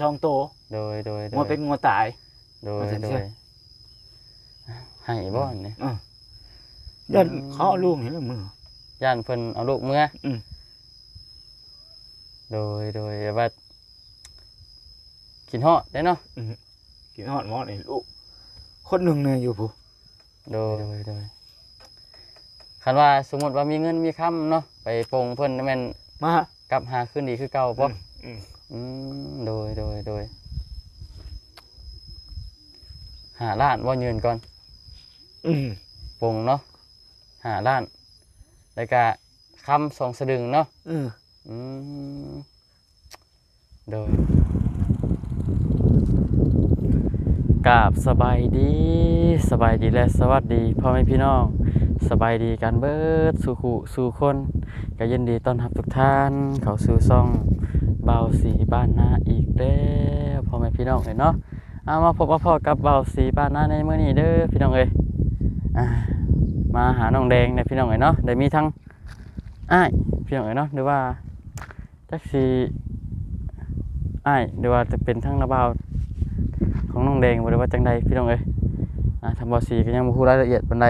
ช่องโตโดยโดยโดงัวยเป็นงัวตาย โดยว่าจังโดซี่ยให้บ่อนนี่ยันเขาเอาลูกนี่แหละมือ ย่านเพิ่นเอาลูกเมื่ออม โดยโดยแบบว่ากินฮอดได้เนาะกินฮอดหมอนี่ลูกคนหนึ่งเนี่ยอยู่ผู้โดยโดยโดยคันว่าสมมติว่ามีเงินมีคำเนาะไปโปรงเพิ่นแม่นมา กลับหาคืนดีคือเก่าบ่อืม อืมโดยโดยโดยหาล้านว่ายืนก่อนอืมปรุงเนาะหาล้านแล้วก็คำสองสะดึงเนาะอืมอืมโดยกราบสบายดีสบายดีและสวัสดีพ่อแม่พี่น้องสบายดีกันเบิดสู่ขู่สู่คนก็ยินดีต้อนรับทุกท่าน เข้าสู่ซ่อง เบาสีบ้านนาอีกแล้วพ่อแม่พี่น้องเอ้ยเนาะเอามาพบมาพอกับเบาสีบ้านนาในมื้อนี้เด้อพี่น้องเอ้ยมาหาน้องแดงในพี่น้องเอ้ยเนาะได้มีทั้งอ้ายพี่น้องเอ้ยเนาะหรือว่าจักสีอ้ายหรือว่าจะเป็นทั้งระเบาของน้องแดงหรือว่าจังใดพี่น้องเอ้ยทางเบาสีก็ยังบ่ฮู้รายละเอียดปานใด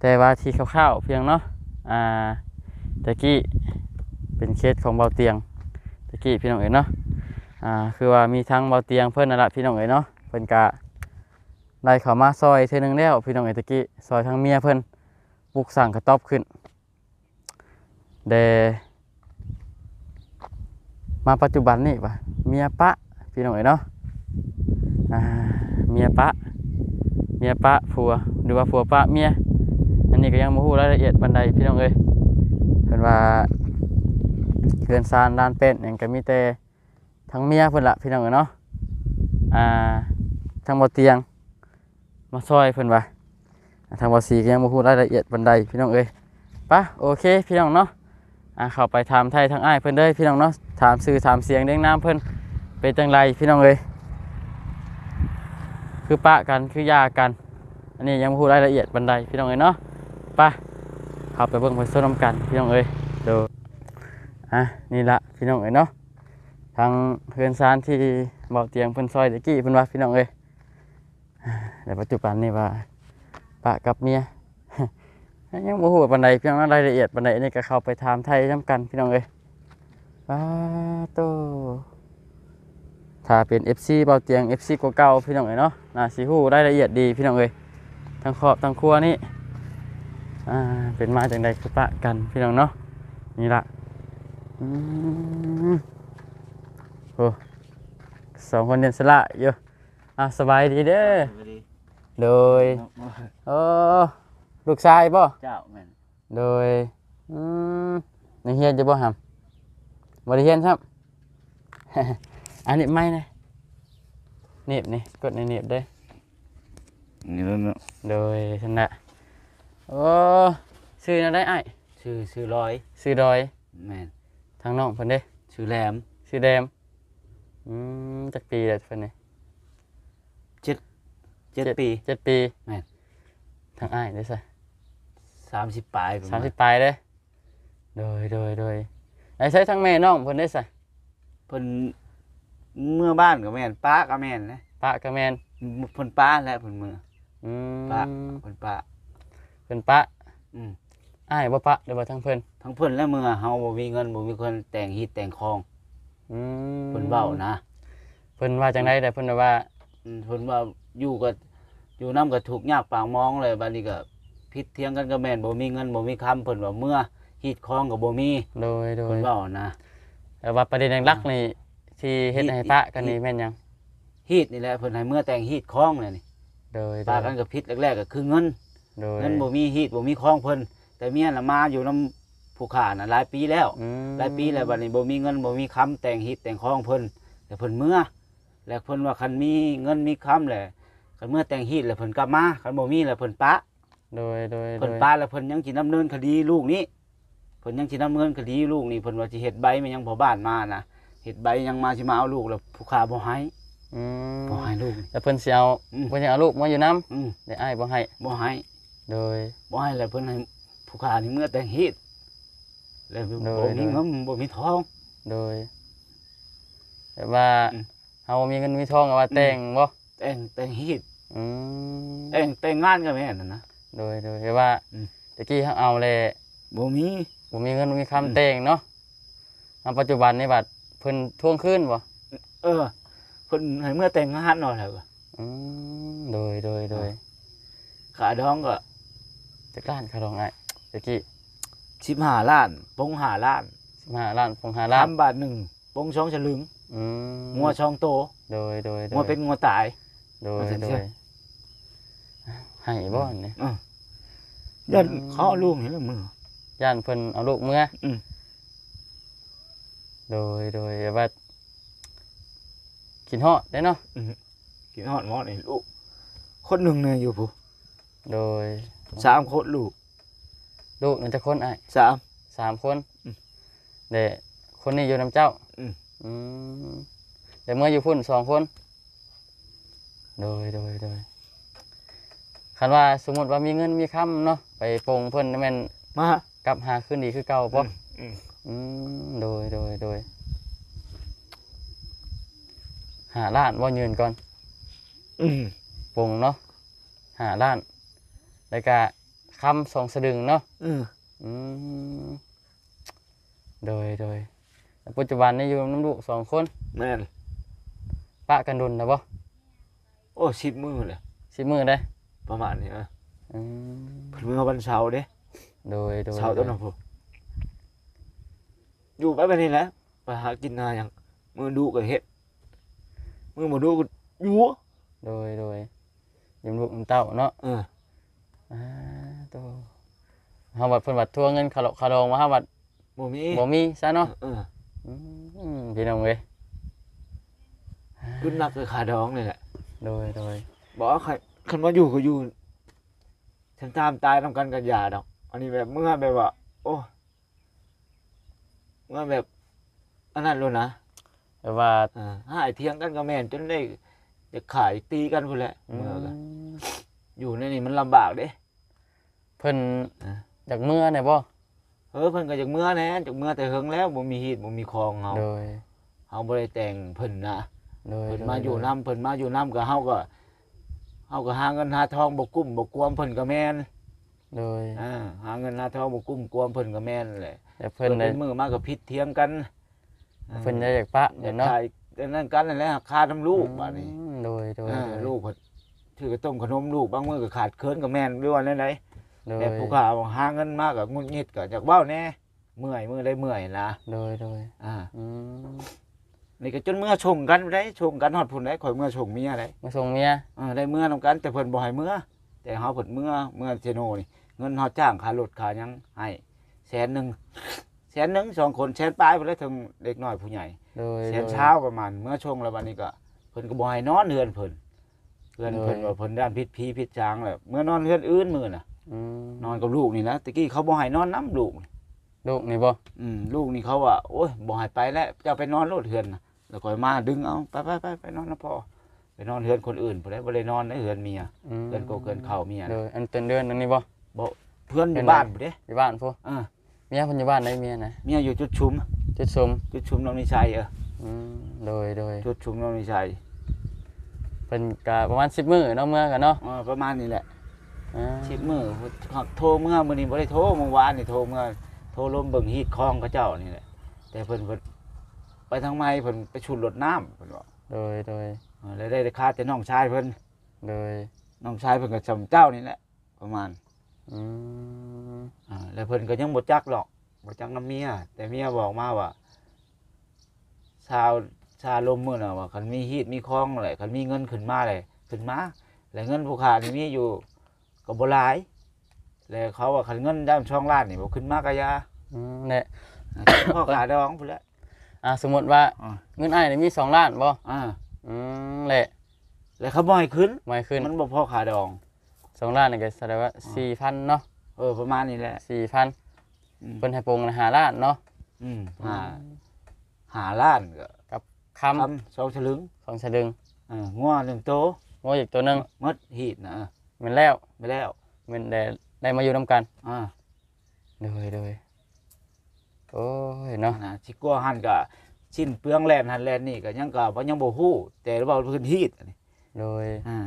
แต่ว่าที่คร่าวๆเพียงเนาะอ่าตะกี้เป็นเคสของเบาเตียง ตะกี้พี่น้องเอ๋ยเนาะอ่าคือว่ามีทั้งเบาเตียงเพิ่นนั่นแหละพี่น้องเอ๋ยเนาะเพิ่นกะได้เข้ามาซอยเทนึงแล้วพี่น้องเอ๋ยตะกี้ซอยทั้งเมียเพิ่นปลุกสั่งกระต๊อบขึ้นเดมาปัจจุบันนี่ปะเมียปะพี่น้องเอ๋ยเนาะอ่าเมียปะเมียปะผัวหรือว่าผัวปะเมียอันนี้ก็ยังบ่ฮู้รายละเอียดปานใดพี่น้องเอ้ยเพิ่นว่า เขื่อนซานลานเป็ดหยังก็มีแต่ทั้งเมียเพิ่นละพี่น้องเอ้เนาะอ่าทั้งบ่เตียง มาซอยเพิ่นว่าทางบ่สีก็ยังบ่ฮู้รายละเอียดปานใดพี่น้องเอ้ยปะโอเคพี่น้องเนาะอ่าเข้าไปถามไทยทางอ้ายเพิ่นเด้อพี่น้องเนาะถามชื่อถามเสียงเรียงนามเพิ่นเป็นจังไรพี่น้องเอ้ยคือปะกันคือยากัน อันนี้ยังบ่พูดรายละเอียดบันไดพี่น้องเอ้ยเนาะไปเข้าไปเบิ่งไปส้มน้ำกันพี่น้องเอ้ยเดูอ่ะนี่ละพี่น้องเอ้ยเนาะทางเพื่อนซานที่เบาเตียงเพิ่อนซอยตะกี้เพิ่อนว่าพี่น้องเอ้ยแต่ปัจจุบันนี่ว่าปะกับเมียยังบ่ฮู้ว่าปานใดพี่น้องเนารายละเอียดปานใดนนี้ก็เข้าไปถามไทยนํกันพี่น้องเอ้ยป้าโตถ้าเป็น FC เบาเตียง FC กว่าเก่าพี่น้องเอ้ยเนาะน่าสิฮู้รายละเอียดดีพี่น้องเอ้ยทั้งครอบทั้งครัวนี่เป็นมาจากใดคือปะกันพี่น้องเนาะนี่ละ โอ้สองคนเรียนสละอยู่อะสบายดีเด้อโดยโอ้ลูกชายบ่เจ้าแม่นโดยอืมยังเฮียนจะบ่หำบ่ได้เฮียนครับ อันนี้ไม่นะเน็บนี่กดในเน็บเด้อนี่แล้วเนาะโดยชนะโอ้ชื่อนั่นได้ไอ้ายชื่อชื่อลอยชื่อดอยแม่น ทางน้องเพิ่นเด้ชื่อแหลมชื่อแดมอืมจักปีแล้วเพิ่นนี่เจ็ดปีเจ็ดปีแม่นทางอ้ายได้ซะสามสิบปลายประสามณสิบปลายเด้โดยโดยโดยไอ้ใช้ทางแม่น้องเพิ่นได้ซะเพิ่นเมื่อบ้านก็แม่นป้าก็แม่นนะปะกะแมนเพิ่นป้าและเพิ่นเมื่อ อืมปะ เพิ่นป้าเพิ่นปะ อืม อ้ายบ่ปะหรือว่าทางเพิ่นทั้งเพิ่นและเมื่อเฮาบ่มีเงินบ่มีคนแต่งฮีตแต่งคองอืมเพิ่นเว้านะเพิ่นว่าจังไดแต่เพิ่นว่าอืมเพิ่นว่าอยู่ก็อยู่นำก็ทุกข์ยากปากมองเลยบัดนี้ก็ผิดเถียงกันก็แม่นบ่มีเงินบ่มีคำเพิ่นว่าเมื่อฮีตคองก็บ่มีโดยโดเพิ่ยนเว้านะแต่ว่าประเด็นหลักๆนี่ที่เฮ็ดให้ปะกันนี่แม่นหยังฮีตนี่แหละเพิ่นให้เมื่อแต่งฮีตคองเลยนี่โดยโดปายกันก็ผิดแรกๆก็คือเงินโดยเงินบ่มีฮีตบ่มีคองเพิ่น แต่เมียน่ะมาอยู่นํผู้ขาน่ะหลายปีแล้วอืมหลายปีแล้วบัดนี้บ่มีเงินบ่มีคำแต่งฮีตแต่งคองเพิ่นแต่เพิ่นเมื่อ แล้วเพิ่นว่าคันมีเงินมีคำแหละคันเมื่อแต่งฮีตแล้วเพิ่นกลับมาคันบ่มีแล้วเพิ่นปะ โดยโดยโดเพิ่นยปาแล้วเพิ่นยังสิดำเนินคดีลูกนี้เพิ่นยังสิดำเนินคดีลูกนี่เพิ่นว่าสิเฮ็ดใบมันยังบ่บ้านมานะเฮ็ดใบยังมาสิมาเอาลูกแล้วผู้ค้าบ่ให้อืมบ่ให้ลูกนี่ แล้วเพิ่นสิเอาอืม เพิ่นสิเอาลูกมาอยู่นํอืมได้อ้ายบ่ให้บ่ให้โดยบ่ให้แล้วเพิ่นให้ ผู้ค้านี่เมื่อแต่งฮีตแล้วโดยบ่มีเงินบ่มีทอง โดยแต่ว่าอืม เฮามีเงินมีทองก็ว่าแต่งบ่แต่งแต่งฮีดอืมแต่งแต่งงานก็แม่นน่ะนะ โดยโดยแต่ว่าอืม ตะกี้เฮาเอาแลบ่มี บ่มีเงินบ่มีคำอืม แต่งเนาะอันปัจจุบันนี่บัดเพิ่นทวงคืนบ่เออเพิ่นให้เมื่อแต่งงานหน่อยแล้วก็อืมโดยโดยโดยขาดองก็จักล้านค่าดองอ้าย ตะกี้15ล้านปง5ล้าน15ล้านคง5ล้าน3บาทหนึ่งปงสองฉลึงอืมงัวช่องโตโดยโดยโดยงัวเป็นงัวตาย โดยเอาเถอะโดเชื่ยอให้บ่นี่ยันอืมเขาเอาลูกนี่ละมือย่านเพิ่นเอาลูกเมื่ออมโดยโดยแบบว่ากินฮอดได้เนาะกินฮอดหมอนี่ลูกคนหนึ่งเนี่ยอยู่ผู้โดยสามคนลูก ลูกนั่นจะคนอ้ายสาม สามคนอืมเด็คนนี้อยู่นำเจ้าอืม อืมแต่เมื่ออยู่พุ่นสองคน โดยโดยโดยคันว่าสมมติว่ามีเงินมีคำเนาะไปโปรงเพิ่นนั่นแม่นมา กลับหาคืนดีคือเก่าป่ะอืม อืมโดยโดยโดยหาล้านว่ายืนก่อน อืมปรุงเนาะหาล้านแล้วก็ คำสองสลึงเนาะอืมอืมโดยโดยแล้วปัจจุบันนี่อยู่น้ำลูกสองคนแม่นปะกันดุนนะบ่โอ้สิบมือเลยสิมือได้ประมาณนี้นะอืมเพิ่นมือวันเสาร์เด้โดยโดยเสาร์ต้นโดน้ยองผู้อยู่ไปแบบนี้แหละไปหากินนาอย่างมือดูก็เฮ็ดมือบ่ดูก็อยู่โดยโดยยมลูกยมเต้าเนาะเอออ่า โตเฮาบัดเพิ่นบัดทวงเงินคาร์คาดองมาเฮาบัดบ่มีบ่มีซะเนาะเอออืมพี่น้องเว้ยรุ่นนักคือขาดองนี่แหละโดยโดยบอกว่าใครคันว่าอยู่ก็อยู่ฉันตามตายทำกันกันยาดอก อันนี้แบบเมื่อแบบว่า โอ้เมื่อแบบอันนั้นเลยนะแต่ว่าอ่าหายเทียงกันกับแม่นจนได้จะขายตีกันพุ่นแหละอืเมื่อก็มอยู่ในนี่มันลำบากเด้ เพิ่นอ่าจากเมื่อเนี่ยบ่เออเพิ่นก็จากเมื่อแน่จากเมื่อแต่เฮิงแล้วบ่มีฮีดบ่มีคลองเฮาโดยเฮาบ่ได้แต่งเพิ่นนะโดยเพิ่นโดมาอยู่โดนํเพิ่นมาอยู่นํก็เฮาก็เฮาก็หาเงินหาทองบ่กุ้มบ่กวมเพิ่นก็แม่นโดยอ่าหาเงินหาทองบ่กุ้มกวมเพิ่นก็แม่นแหละแต่เพิ่เพิ่นนได้เป็นมือมากับพิษเทียงกันเพิ่นได้จากปะอเดี๋ยายกวเนาะขายแต่นั่นกันนั่นแหละค่าน้ำลูกบาดนี้อืมโดยโดยอ่าโดยลูกเพิ่นถือกระต้มขนมลูกบางมื้อก็ขาดเคินกับแม่นด้วยว่าไหน โดยแต่ผู้ข่าวหาเงินมากก็งุนงิดก็จากเว้าแน่เมื่อยมื้อได้เมื่อยนะโดยโดยอ่าอืมนี่ก็จนเมื่อชงกันได้ชงกันฮอดพุ่นได้ข่อยเมื่อชงเมียได้มาส่งเมียอ่าได้เมื่อนํกันแต่เพิ่นบ่ให้เมื่อ แต่เฮาเพิ่นเมื่อเมื่อเซโนนี่เงินเฮาจ้างค่ารถค่าหยังให้แสนหนึงแสนหนึงสองคนแสนปลายพุ่นได้ถึงเด็กน้อยผู้ใหญ่โดยแสโดนยเช้าประมาณเมื่อชงแล้ววันนี้ก็เพิ่นก็บ่ให้นอนเฮือนเพิ่นเฮือนเพิ่นโดยว่าเพิ่นด้านพิษผีพิษจางแหละเมื่อนอนเฮือนอื่นมื้อน่ะ อืมนอนกับลูกนี่นะตะกี้เขาบ่ให้นอนน้ำลูก ลูกนี่บ่อืมลูกนี่เขาว่าโอ้ยบ่ให้ไปแล้วเจ้าไปนอนโลดเฮือนน่ะแล้วค่อยมาดึงเอาไปไปไปไปนอนนะพ่อไปนอนเฮือนคนอื่นพุ่นได้บ่ได้นอนในเฮือนเมียอืมเฮือนโกเกินเข้าเมียโดน่ะยอันเป็นเดือนอันนี้บ่เพื่อนอเป็ยู่นไรบ้านพุ่นเด้อยู่บ้านพูอ่าเมียเพิ่นอยู่บ้านได้เมียนะเมียอยู่จุดชุม จุดสมจุดชุมน้องนิชัยเอออืมโดยโดยจุดชุมน้องนิชัยเพิ่นก็ประมาณ10มื้อเนาะเมื่อกันเนาะอ่าประมาณนี้แหละ อ่าชิดมือโทรเมื่อมื้อนี้บ่ได้โทรเมื่อวานนี่โทรเมื่อโทรลมเบิ่งฮีดคลองเขาเจ้านี่แหละแต่เพิ่นเพิ่นไปทางไม้เพิ่นไปชุดรถน้ำเพิ่นว่าโดยโดยเออแล้วได้ค่าแต่น้องชายเพิ่นโดยน้องชายเพิ่นก็จำเจ้านี่แหละประมาณอืมอ่าแล้วเพิ่นก็ยังบ่จักหรอกบ่จักน้ำเมียแต่เมียบอกมาว่าชาวชาลมมื้อน่ะว่าคันมีฮีดมีคลองแหละคันมีเงินขึ้นมาเลยขึ้นมาแล้วเงินผู้ค้านี่มีอยู่ ก็บ่หลาย แล้วเขาว่าคันเงินได้ช่องล้านนี่บ่ขึ้นมากะยาอืมเนี่ย พ่อขาดองพุ่นแหละ อ่าสมมุติว่าอ่า เงินอ้ายนี่มีสองล้านบ่อ่าอืมแหละแล้วเขาบ่ให้ขึ้นไม่ขึ้นมันบ่พอขาดอง สองล้านนี่ก็แสดงว่าสี่พันเนาะเออประมาณนี้แหละ สี่พันอืม เพิ่นให้โปรงละห้าล้านเนาะอืมหาหาล้านก็คคำสองฉลึงำสองสลึงอ่างัวหนึ่งโตโมอีกตัวหนึง มดหีดนะ แมันแล้วไปแล้ว แมันได้ได้มาอยู่นํกันอ่าโดยโดยโอ้ยเนาะนะสิกลัวหันก็ชิ้นเปลืองแลนหันแลนนี่ก็ยังก็บ่ยังบ่ฮู้แต่ว่าพื้นที่อันนี้โดยอ่า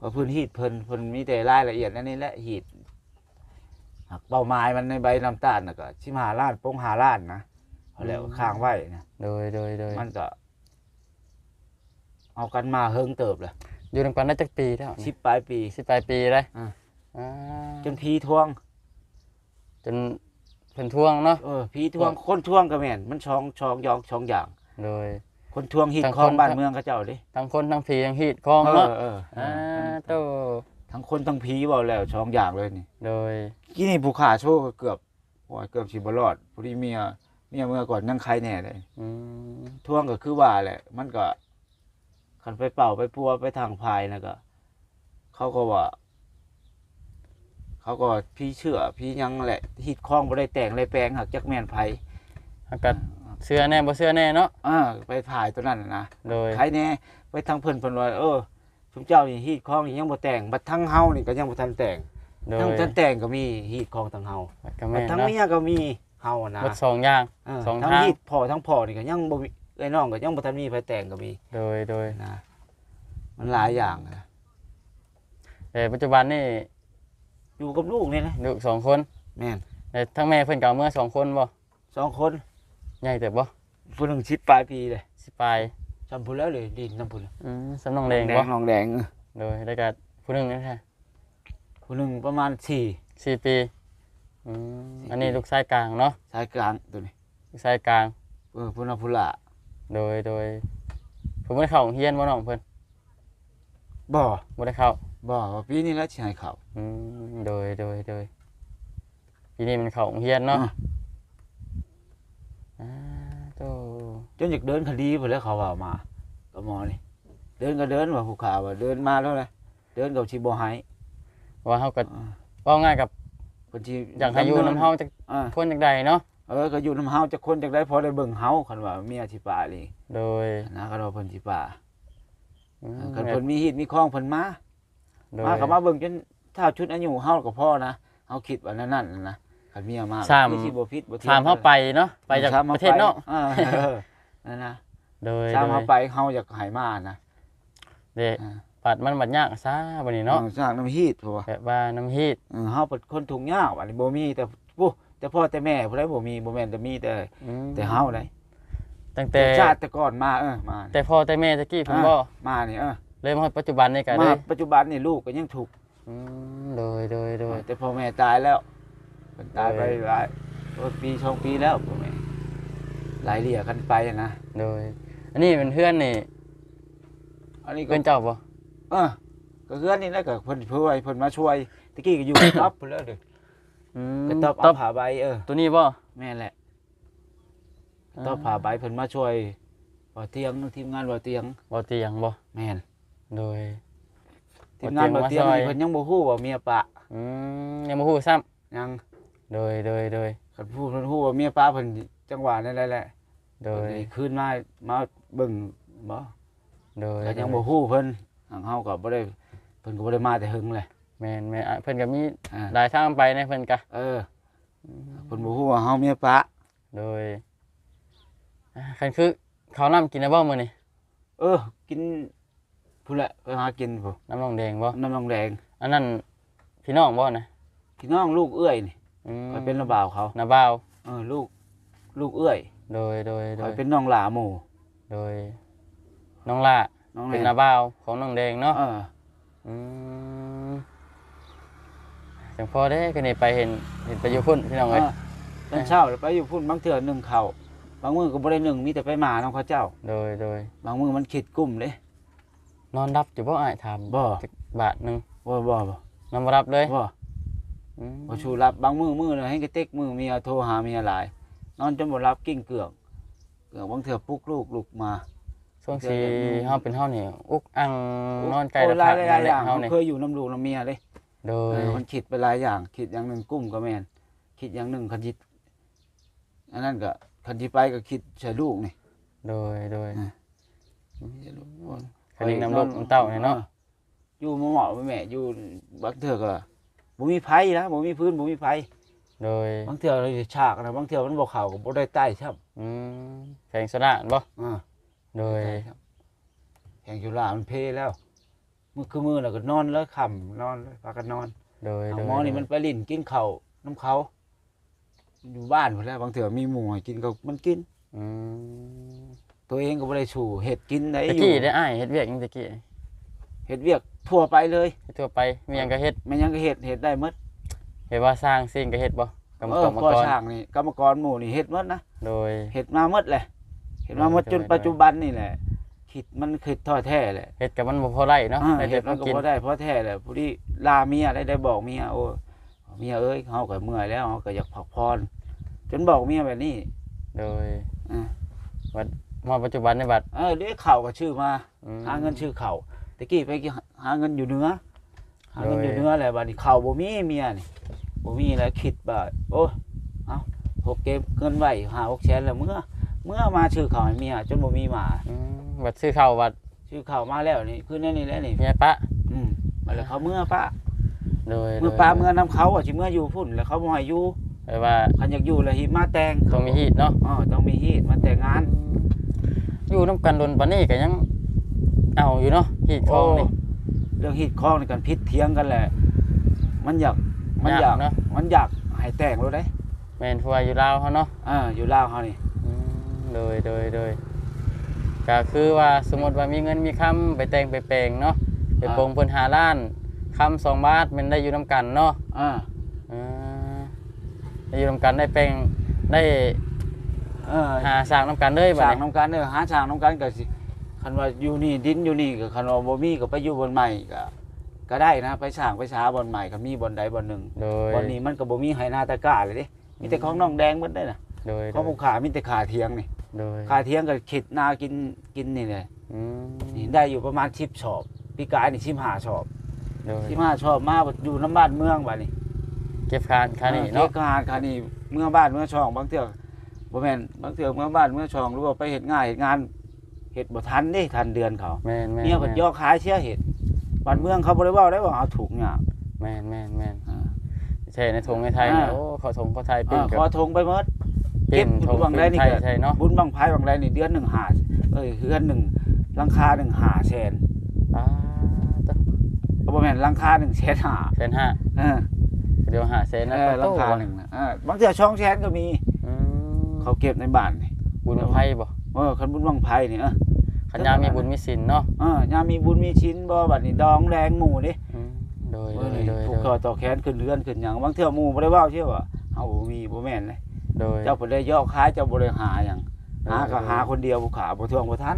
ว่าพื้นที่เพิ่นเพิ่นมีแต่รายละเอียดอันนี้แหละหีดหักเป้าหมายมันในใบน้ำตาลน่ะก็ชิมหาล้านปงหาล้านนะเอาแล้วข้างไว้นะโดยโดยโดยมันก็เอากันมาเฮิงเติบเลย อยู่นำกันได้จักปีแล้วชิปปลายปี สิบปลายปีเลยอ่า อ่าจนพีทวง จนเพิ่นทวงเนาะ เออพีทวงคนทวงก็แม่นมันช่องช่องยองช่องอย่าง โดย คนทวงหิดทั้งคลองคนบ้านเมืองเขาเจ้าดิทั้งคนทั้งผีทั้งฮีดคองเอเนาะอเออเออ่าอโตทั้งคนทั้งผีเว้าแล้วช่องอย่างเลยนี่โดย กี่นี่ผู้ขาโชว์ก็เกือบโอ้ยเกือบสิบ่รอดพอดีเมียเมียเมื่อก่อนยังใครแน่เลย อืมท่วงก็คือว่าแหละ มันก็ คันไปเป่าไปปัวไปทางพายนะก็เขาก็ว่า เขาก็พี่เชื่อ พี่หยังแหละฮิดคล้องบ่ได้แต่งเลยแปลงหักจักแม่นไผอากาศเสื้อแน่บ่เสื้อแน่เนาะอ่าไปถ่ายตัวนั้นน่ะนะโดยใครแน่ไปทางเพิ่นเพิ่นว่าเออชุมเจ้านี่ฮีดคล้องนี่ยังบ่แต่งบัดทั้งเฮานี่ก็ยังบ่ทันแต่งโดทั้งยทันแต่งก็มีฮีดคล้องทั้งเฮาก็บัแม่ดนทั้งเนาะเมียก็มีเฮานะหมดสองอย่างเออสองทั้งทางฮีดพ่อทั้งพ่อนี่ก็ยังบ่มี ไอ้น้องก็ยังบ่ทันมีไผแต่งก็มีโดยโดยนะ มันหลายอย่างนะแต่ปัจจุบันนี่อยู่กับลูกนี่นะลูกสองคนแม่นแต่ทั้งแม่เพิ่นก็เอาเมื่อสองคนบ่สองคนใหญ่แต่บ่ผู้หนึ่งชิดปลายปีเลยสิปลายจำพูดแล้วเลยดินจำพูดแล้วอืมสำนองแดงแดบ่งทองแดงเออโดยแล้วก็ผู้หนึงนี่แท้ผู้หนึ่งประมาณสี่สี่ปีอืมสี่อันนี้ปีลูกชายกลางเนาะสายกลางตัวนี้ลูกชายกลางเออพุนาพุละ โดยโดยผมบ่ได้เข้าโรงเรียนบ่น้องเพิ่นบ่บ่ได้เข้าบ่ว่าปีนี้แล้วสิให้เขาอืมโดยโดยโดยปีนี้มันเข้าโรงเรียนเนาะอะอ่าโตจนอยากเดินคดีไปแล้วเขาว่ามาก็หมอนี่เดินก็เดินว่าผู้ข่าวว่าเดินมาแล้วเลยเดินกับชีบ่ให้ว่าเฮาก็อ่าเว้าง่ายกับเพิ่นสิอยากให้อยู่นํเฮาจักอ่า คนจักใดเนาะ เออก็อยู่นํเฮาจักคนจักได้พอได้เบิ่งเฮาคันว่าเมียสิป่านี่โดยนะก็เราเพิ่นสิป่าอืมคันเพิ่นมีฮีดมีคล้องเพิ่นมาโดยมากับมาเบิ่งจนเท่าชุดอายุเฮาก็พอนะเฮาคิดว่านั่นนั่นน่ะนะคันเมียมาสามคือสิบ่ผิดบ่เถียงถามเฮาไปเนาะไปจากสมประเทศนอกอ่าเออนั่นนะโดยสามโดเฮายไปเฮาอยากให้มานะเด็กอ่าปัดมันบัดยากซะบัดนี้เนาะออสร้างน้ำฮีดเพราะว่าแบบว่าน้ำฮีดเออเฮาเป็นคนทุกข์ยากอันนี้บ่มีแต่ปุ๊ แต่พ่อแต่แม่ผู้ใดบ่มีบ่แม่นแต่มีแต่อืมแต่เฮาได้ตั้งแต่ชาติแต่ก่อนมาเออมาแต่พ่อแต่แม่ตะกี้ผมบ่มานี่เออเลยมาฮอดปัจจุบันนี่ก็มาเลยปัจจุบันนี่ลูกก็ยังถูกข์อืมโดยโดยโดยแต่พ่อแม่ตายแล้วเพิ่นตายไปโดยหลายโอ้ยปีสองปีแล้วพ่อแม่หลายเลี่ยกันไปอะนะโดย อันนี้เป็นเพื่อนนี่อันนี้ก็เพื่อนเจ้าบ่เออก็เฮือนนี่แหละก็เพิ่นช่วยเพิ่นมาช่วยตะกี้ก็อยู่กับเพิ่นแล้วเด้อ อืมก็ตอบตเอาบผ้าใบเออ ตัวนี้บ่แม่นแหละตอบผ้าใบเพิ่นมาช่วยบ่เตียงทีมงานบ่เตียงบ่เตียงบ่แม่นโดยทีมงานบ่บ่เตีเตียยงงมาช่วยนี่เพิ่นยังบ่ฮู้ว่าเมียปะอืมยังบ่ฮู้ซ้ำยังโดยโดยโดยคันพูดเพิ่นฮู้ว่าเมียปะเพิ่นจังหวะนั่นแหละแหละโดยเพิ่นสิคืนมามาเบิ่งบ่โดยก็ยังบ่ฮู้เพิ่นทางเฮาก็บ่ได้เพิ่นก็บ่ได้มาแต่หึงเลย แม่นแม่นอะเพิ่นก็มีอ่าหลายทางไปในเพิ่นก็เออเพิ่นบ่ฮู้ว่าเฮาเมียปะโดยอ่าคันคือข้าวน้ำกินได้บ่มื้อนี้เออ กินพุ่นแหละไปหากินพุ่นน้ำรองแดงบ่น้ำนองแดงอันนั้นพี่น้องบ่นะพี่น้องลูกเอื้อยนี่อืมคอยเป็นระบ่าวเขานาบ่าวเออลูก ลูกเอื้อยโดยโดยโดคอยยเป็นน้องหลาหมู่โดย น้องล่าน้องเป็นแดนางบ่าวของน้องแดงเนาะเออ อืม จังพอได้ก็นี่ไปเห็นเห็นไปอยู่พุ่นพี่น้องเอเอ้ยอตอนเช้าแล้วไปอยู่พุ่นบางเทื่อหนึ่งเขาบางมื้อก็บ่ได้หนึ่งมีแต่ไปหมาน้องเขาเจ้า โดยโดยบางมื้อมันขิดกุ้มเด้นอนรับอยู่บ่อ้ายถามบ่จักบาทหนึงบ่บ่บ่นอนบ่รับเลยบ่อืมบ่ชูรับบางมื้อมื้อน่ะให้กระเต็กมื้อเมียโทรหาเมียหลาย นอนจนบ่รับกิ้งเกือกเกือกบางเทื่อปลุกลูกลุกมาช่วงที่เฮาเป็นเฮานี่อุกอังนอนไกลโอ้ตะหลาพัยกหลายๆอย่างเฮามันนี่เคยอยู่น้ำลูกน้ำเมียเด้ โดเอยอมันคิดไปหลายอย่าง คิดอย่างหนึ่งกุ้มก็แม่นคิดอย่างหนึ่งคันจิตอันนั้นก็คันจิไปก็คิดใส่ลูกนี่โดย โดยคัคันนี้น้ำลูกน้ำเต้าเนี่ยเนาะอยู่หมอหมอแม่อยู่บักเถื่อก็บ่มีไผนะบ่มีพื้นบ่มีไผโโดย บางเทื่อเราสิฉากนะบางเทื่อมันบ่เข้าก็บ่ได้ใต้ครับอืมแข่งชนะบ่ อ่าโดยได้ครับแข่งจุฬามันเพแล้ว มื้อคือมื้อน่ะก็นอนแล้วค่ำนอนเลยพากันนอนโดยเอาโดยหมอนี่มันไปลิ้นกินข้าวน้ำเขาอยู่บ้านพุ่นแหล้วบางเทื่อมีหมูให้กินก็มันกิน อืมตัวเองก็บ่ได้สู่เฮ็ดกินได้อตะยู่กี้ได้อ้ายเฮ็ดเวียกจังตะกี้เฮ็ดเวียกทั่วไปเลยเฮ็ดทั่วไปมีหยังก็เฮ็ดแม่นยังก็เฮ็ดเฮ็ดได้หมดเฮ็ดว่าสร้างสิ่งก็เฮ็ดบ่กรรมเอกอรรมก่อกรสร้างนี่กรรมกรหมู่นี่เฮ็ดหมดนะ โดยเฮ็ดมาหมดเลยเฮ็ดมาหมดโดยจนโดยปัจจุบันนี่แหละ คิดมันคิดท้อแท้แหละเฮ็ดกับมันบ่พอได้เนาะอ่าได้เฮ็เฮ็ดดมัมานก็กินบ่ได้เพราะแท้แหละผู้ที่ลาเมียได้ได้บอกเมียโอ้เมียเอ้ยเฮาก็เมื่อยแล้วเฮาก็อยากพักผ่อนจนบอกเมียแบบนี้โดยอ่ามาปัจจุบันในบัดเออเรียกเข่าก็ชื่อมาอืม หาเงินชื่อเข่าตะกี้ไปหาเงินอยู่เหนือหาเงินอยู่เหนือแหละบัดนี้เข่าบ่มีเมียนี่บ่มีแล้วคิดว่าโอ้เอ้าหกเก็บเงินไว้หาหกแสนแล้วเมื่อ เมื่อมาชื่อเข่าให้เมียจนบ่มีหมา อืมบัดซื้อข้าวบัดชื่อเข่ามาแล้วนี่คือแน่นี่แหล้วนี่เมียปะอืมมาแล้วเขาเมื่อปะโดยเมื่อโดยปลาเมื่อน้ำเขาอะสิเมื่ออยู่พุ่นแล้วเขาบ่ให้อยู่แปลว่าคันอยากอยู่แล้วหิมาแต่งต้องมีฮีตเนาะอ๋อต้องมีฮีตมาแต่งงานอยู่นํกันดนปานนี้ก็ยังเอาอยู่เนาะฮีตทองนี่เรื่องฮีตคล้องในการพิษเถียงกันแหละ มันอยากมันอยากเนาะมันอยากให้แต่งรู้ได้แม่นผู้ว่าอยู่ลาวเฮาเนาะอ่าอยู่ลาวเขานี่อืม โดยโดยโดยก็คือว่าสมมติว่ามีเงินมีคำไปแต่งไปแปลงเนาะไปโปรงเพิ่นหาล้านคำสองบาทแมันได้อยู่นํกันเนาะอ่าอ่าได้อยู่นํกันได้แปลงได้เออหาสร้างนํกันเลยบัดสร้างนี้น้ำกันเด้อหาสร้างน้ำกันก็สิคันว่าอยู่นี่ดินอยู่นี่ก็คันว่าบ่มีก็ไปอยู่บนใหม่ก็ก็ได้นะไปสร้างไปช้าบนใหม่ก็มีบนใดบนหนึ่งโดยบนนี้มันก็บ่มีไหนาตะกร้าเลยเดิมีแต่ของน้องแดงหมดได้น่ะโดยของผู้ขามีแต่ขาเทียงนี่ โดยขาเทียงก็ขิดนากินกินนี่เลยอืมนี่ได้อยู่ประมาณ10ชอบปีกายนี่15ชอบโดย15ชอบมาอยู่น้ำบ้านเมืองบัดนี้เก็บคานคานี่เนาะเนาะคาคานี่เมืองบ้านเมืองช่องบางเทื่อบ่แม่นบางเทื่อเมืองบ้านเมืองช่องหรือว่าไปเฮ็ดงานเฮ็ดงานเฮ็ดบ่ทันเด้ทันเดือนเขาแม่นแม่นเมียเพิ่นย่อขายเสียเฮ็ดบ้านเมืองเขาบ่ได้เว้าได้ว่าเอาถูกหยากแม่นแม่นแม่นอ่า ใช่ในธงในไทยเนี่ยอ่า โอ้เขาธงเขาไทยเอเป็นอกับขอทงไปหมด เป็นเก็บธงหวังได้นี่ไทยก็ใช่เนาะบุญบังไผบางไรนี่เดือนหนึ่งหาเอ้ยเดือนหนึ่งราคาหนึ่งหาแสนอ่าจ้ะเอาบ่แม่นราคาหนึ่งแสนหาแสนห้าเออเดี๋ยวหาแสนเอนะอปะราโต้คาหนึ่งนะเออบางเทื่อช่องแสนก็มีอืมเขาเก็บในบ้านนี่บุญไพ่บ่เออคันบุญบังไผนี่เออขันยามมีบุญมีศีลเนาะเออยามมีบุญมีชิ้นบ่บัดนี้ดองแดงหมู่นี่อืมโดยเอโดอยนี่โดยผูโดกคอยต่อแขนขึ้นเรือนขึ้นหยังบางเทื่อหมู่บ่ได้เว้าเชื่อว่าเฮาบ่มีบ่แม่นเลย โดย เจ้าบ่ได้ย่อขายเจ้าบ่ได้หาหยังหาก็เออหาคนเดียวผู้ขาบ่ทวงบ่ทัน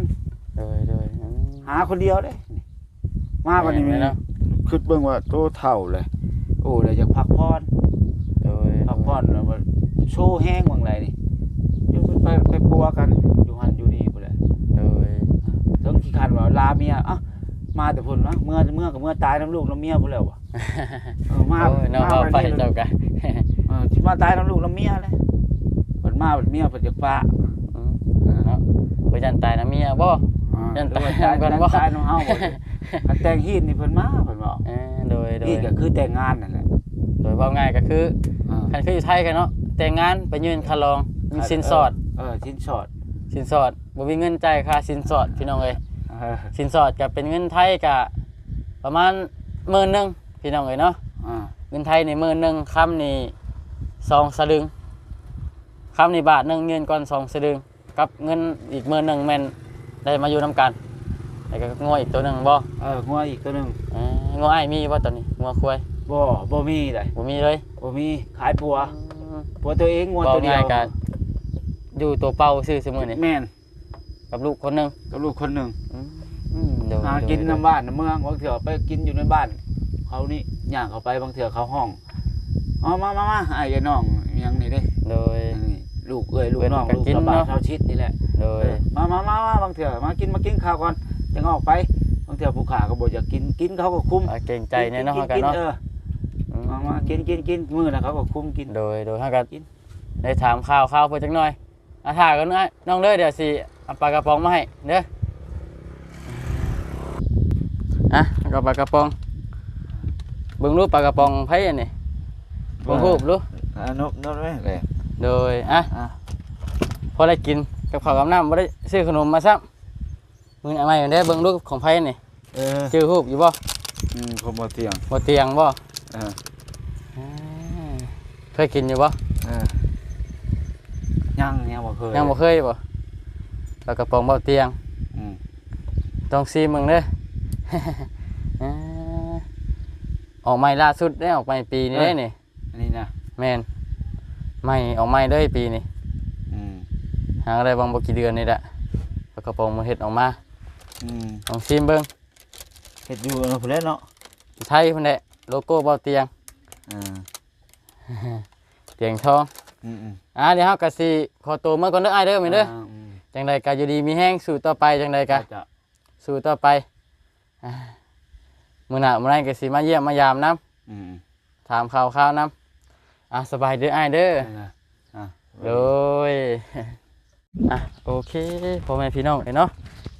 โดยโดยอืมหาคนเดียวเด้นี่มาบัดนี้แม่แม่นเนาะคิดเบิ่งว่าโตเฒ่าเลยโอ้เลยอยากพักผ่อน โดยพักผ่อนแล้วว่าโชว์แห้งบางไรนี่อยู่ไปไปปัวกัน อยู่หันอยู่นี่พุ่นแหละโดยถึงขี้คันว่าลาเมียอะมาแต่พุ่นนะเมื่อเมื่อกับเมื่อตายน้ำลูกน้ำเมียพุ่นแล้วว่ะเออมาโอ้ยน้องมาเอาไปแบบนี้เจ้ากัน เออที่มาตายน้ำลูกน้ำเมียเลยเพิ่น มาเพิ่นเมียเพิ่นจากป้าอืมเนาะบ่ยันตายนะเมียบ่ยันหรือว่าตายตากันบ่ตายน้ำเฮาบ่คันแต่งฮีดนี่เพิ่นมาเพิ่นบอกเออโดยโดยฮีดก็คือแต่งงานนั่นแหละโดยเว่าง่ายก็คือคันคืออยู่ไทยกันเนาะแต่งงานไปยืนคารองมีสินสอดเออชิ้นสอดสินสอดบ่มีเงินจ่ายค่าสินสอดพี่น้องเอ้ยสินสอดก็เป็นเงินไทยก็ประมาณหมื่นหนึงพี่น้องเอ้ยเนาะอ่าเงินไทยนี่หมื่นหนึงคำนี่สองสลึง คำนี่บาทหนึงเงินก่อนสองสลึงกับเงินอีกหมื่นหนึงแม่นได้มาอยู่นํกันแล้วก็งัวอีกตัวหนึงบ่เอองัวอีกตัวหนึงเอ้ยงัวอ้ายมีบ่ตอนนี้งัวควายบ่บ่มีเลยบ่มีเลยบ่มีขายปัวปัวตัวเองงัวบ่ตัวเดียง่ายวก็อยู่ตัวเป่าซื่อซุมื้อนี้แม่นกับลูกคนหนึงกับลูกคนหนึ่งอืมอืมโดยหากินโดยน้ำบ้านน้ำเมืองบางเถื่อไปกินอยู่ในบ้าน เขานี่ย่างเขาไปบางเถื่อเขาห้องอ๋อมามามาไอ้ยายน้องอิหยังนี่เด้โดยนี่ ลูกเอ้ยลูกน้องเพิ่นก็ลูกกินกระบะเนาะชาวชิดนี่แหละโดยเออมามามามาบางเถื่อมากินมากินข้าวก่อนจังออกไปบางเถื่อผู้ขาก็บอกอยากกินกินเขาก็คุ้มอ่าเกรงใจแน่เนาะกิเฮากันกิเนาะเอออืมมามากินกินกินมื้อนะเขาก็คุ้มกิน โดยโดยเฮากันกิน ได้ถามข่าวข่าวเพิ่นจักหน่อยอะถ่ากันนะน้องเด้อเดี๋ยวสิเอาปลากระป๋องมาให้เด้ออะเอาปลากระป๋องเบิ่งรูปปลากระป๋องไผอันนี้เบิ่งรูปดูเอ่านบนบไหมเลย โดยอะอะพอได้กินกับข้าวกับน้ำบ่ได้ซื้อขนมมาซ้ำมึงอะไรกันได้เบิ่งลูกของไผนี่เออชื่อรูปอยู่บ่อืมผมบ่เตียงบ่เตียงบ่เอออ่าเคยกินอยู่บ่เออยังยังบ่เคยยังบ่เคยบ่แล้วกระป๋องบ่เตียง อืมต้องซีมึงเด้อ อ่าออกใหม่ล่าสุดได้ออกใหม่ปีนี้ได้นี่อันนี้นะแม่น ใหม่ออกใหม่เลยปีนี้อืมหางอะไรบางบ่กี่เดือนนี่แหละแล้วกระป๋องมันเฮ็ดออกมาอืมลองซีมเบิ่งเฮ็ดอยู่เนาะพุ่นแหละเนาะไทยพุ่นแหละโลโก้บ่เตียงเออเตียงทองอืมอืมอ่าเดี๋ยวเฮาก็สิขอตัวมาก่อนเด้ออ้ายเด้อแม่นเด้ออ่าอืมจังใดก็อยู่ดีมีแห้งสู่ต่อไปจังใดก็ จะสู่ต่อไปอ่ามื้อหน้ามื้อไหนก็สิมาเยี่ยมมายามนํอืม ถามข่าวข่าวนํ อะสบายเด้ออ้ายเด้อเอออะโดยอะโอเคพ่อแม่พี่น้องเอ้ยเนาะ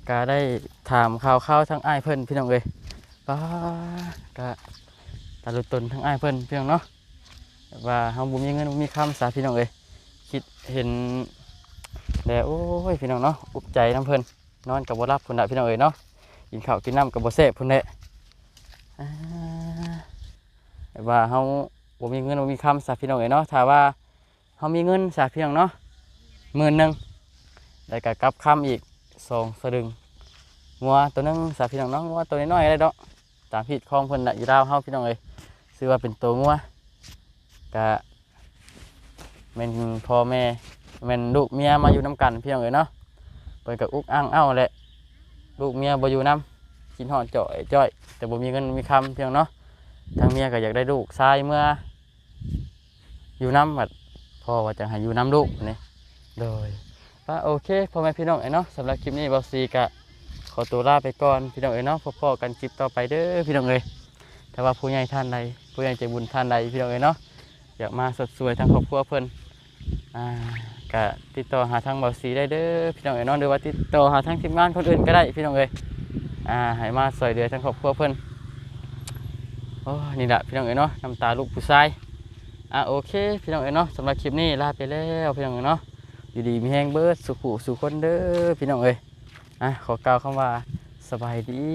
ก็ได้ถามข่าวข่าวทั้งอ้ายเพิ่นพี่น้องเอ้ยป้าก็ตาลุตนทั้งอ้ายเพิ่นพี่น้องเนาะว่าเฮาบ่มีเงินบ่มีคำสาพี่น้องเอ้ยคิดเห็นแล้วโอ้ยพี่น้องเนาะอุกใจน้ำเพิ่นนอนกับบ่รับพุ่นน่ะพี่น้องเอ้ยเนาะกินข้าวกินน้ำกับบ่แซ่บพุ่นแหละอ่าแต่ว่าเฮา บ่มีเงินบ่มีคำสาพี่น้องเอ้ยเนาะถ้าว่าเขามีเงินสาพียงเนาะหมื่นหนึ่งแล้วก็กลับคำอีกสองสลึงงัวตัวนึงสาพี่น้องเนาะงัวตัวน้อยๆได้ดอกตามพิดคลองเพิ่นน่ะอยู่ดาวเฮาพี่น้องเอ้ยซื้อว่าเป็นตัวงัวก็แม่นพ่อแม่แม่นลูกเมียมาอยู่น้กันพี่น้องเอ้ยเนาะเพิ่นก็อุกอ้างเอ้าแหละลูกเมียบ่อยู่นํกินหอดจ่อยจ้อยแต่บ่มีเงินมีคำเพี่น้องเนาะทางเมียก็อยากได้ลูกชายเมื่อ อยู่นำบัดพ่อว่าจะให้อยู่น้ำลูกนี่โดยว่าโอเคพ่อแม่พี่น้องเอ้ยเนาะสำหรับคลิปนี้บอสซีกะขอตัวลาไปก่อนพี่น้องเอ้ยเนาะพบๆกันคลิปต่อไปเด้อพี่น้องเอ้ยถ้าว่าผู้ใหญ่ท่านใดผู้ใหญ่ใจบุญท่านใดพี่น้องเอ้ยเนาะอยากมาสดสวยทั้งครอบครัวเพิ่นอ่ากะติดต่อหาทางบอสซีได้เด้อพี่น้องเอ้ยเนาะหรือว่าติดต่อหาทางทีมงานคนอื่นก็ได้พี่น้องเอ้ยอ่าให้มาสวยเดือทั้งครอบครัวเพิ่นโอ้นี่แหละพี่น้องเอ้ยเนาะน้ำตาลูกผู้ชาย อะโอเค พี่น้องเอ๋เนาะสำหรับคลิปนี้ลาไปแล้วพี่น้องเอ๋เนาะอยู่ดีมีแห้งเบิดสุขุสุขคนเด้อพี่น้องเอ๋อะขอกล่าวคำว่าสบายดี